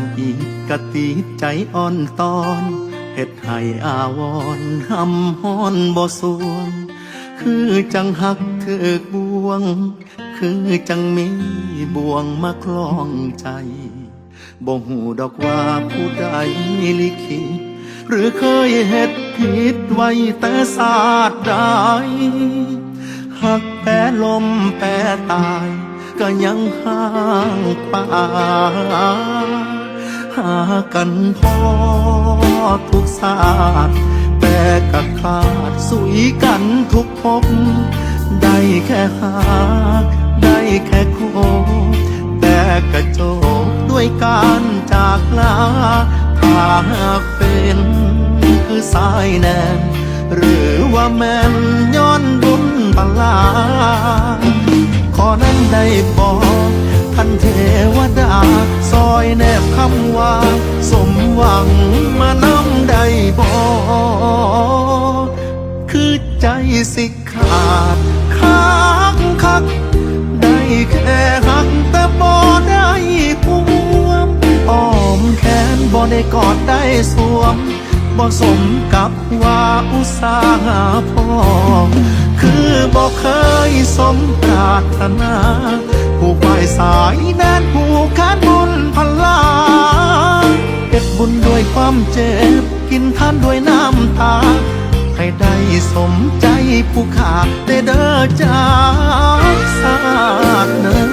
ำอีกกะตีใจอ่อนตอนเฮ็ดให้อาวรณ์หำฮ้อนบ่สวง คือจังหักเถือกบวง คือจังมีบ่วงมาคล้องใจบ่หูดอกว่าผู้ใดลิขิตหรือเคยเฮ็ดผิดไว้แต่ศาสตร์ใดหักแปรลมแปรตาย ก็ยังห่างป่า หากันพอทุกศาสตร์แต่กะขาดสุยกันทุกภพได้แค่หากได้แค่โคแต่กระโจกด้วยการจากลาถ้าหากเป็นคือสายแนนหรือว่าแม่นย้อนบุญบาลาขอนั้นได้บอก ท่านเทวดา ซอยแนบคำว่า สมหวังมานำได้บอกคือใจสิขาดคักคัก ได้แค่หักแต่บ่ได้พวมอ้อมแขนบ่ได้กอดได้สวมบ่สมกับว่าอุตสาหะพอคือบ่เคยสมปรารถนา ผู้ฝ่ายสายแน่นผู้ขานบุญพลาเก็บบุญด้วยความเจ็บ กินทานด้วยน้ำตา ให้ได้สมใจผู้ขาได้เด้อจากสาดเนิน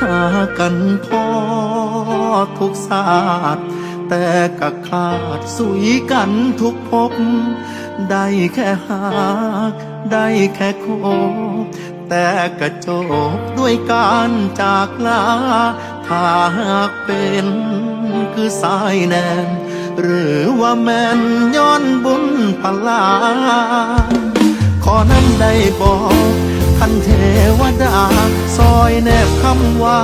หากันพอ ทุกศาสตร์แต่กะขาดสุยกันทุกภพได้แค่หากได้แค่โคบแต่กระจกด้วยการจากลา ถ้าหากเป็นคือสายแนนหรือว่าแม่นย้อนบุญพลา ขอนั้นได้บอกท่านเทวดา ซอยแนบคำว่า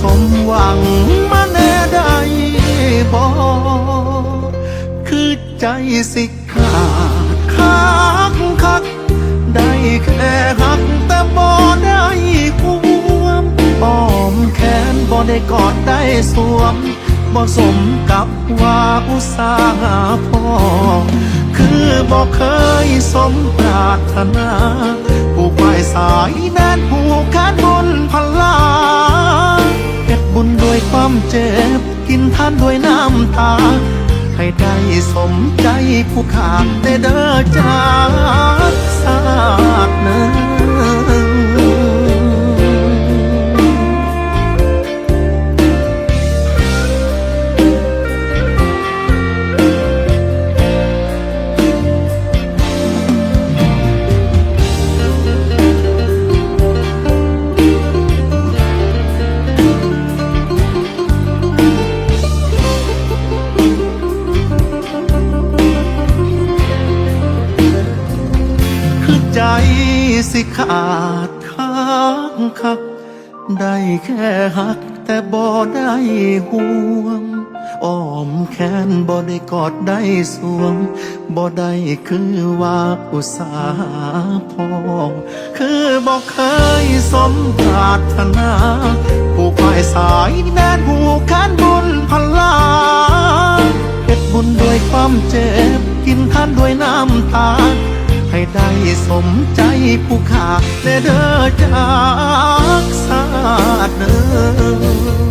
สมหวังมาน ได้บอกคือใจสิขาดคักคัก ได้แค่หักแต่บ่ได้ควมอ้อมแขนบ่ได้กอดได้สวมบ่สมกับว่าอุตสาหะพอคือบ่เคยสมปรารถนา ผู้ฝ่ายสายแน่นผู้ขาน ความเจ็บ กินทานด้วยน้ำตา ให้ได้สมใจผู้ขาดแต่เด้อจากสาดเนิน สิขาดคักคัก ได้แค่หักแต่บ่ได้ห่วงอ้อมแขนบ่ได้กอดได้สวงบ่ได้คือว่าอุสาพอคือบ่เคยสมปรารถนา ผู้ฝ่ายสายแน่นผู้ขานบุญพลาเก็บบุญด้วยความเจ็บ กินทานด้วยน้ำตา ให้ได้สมใจผู้ขาแน่เด้อจากสาดเด้อ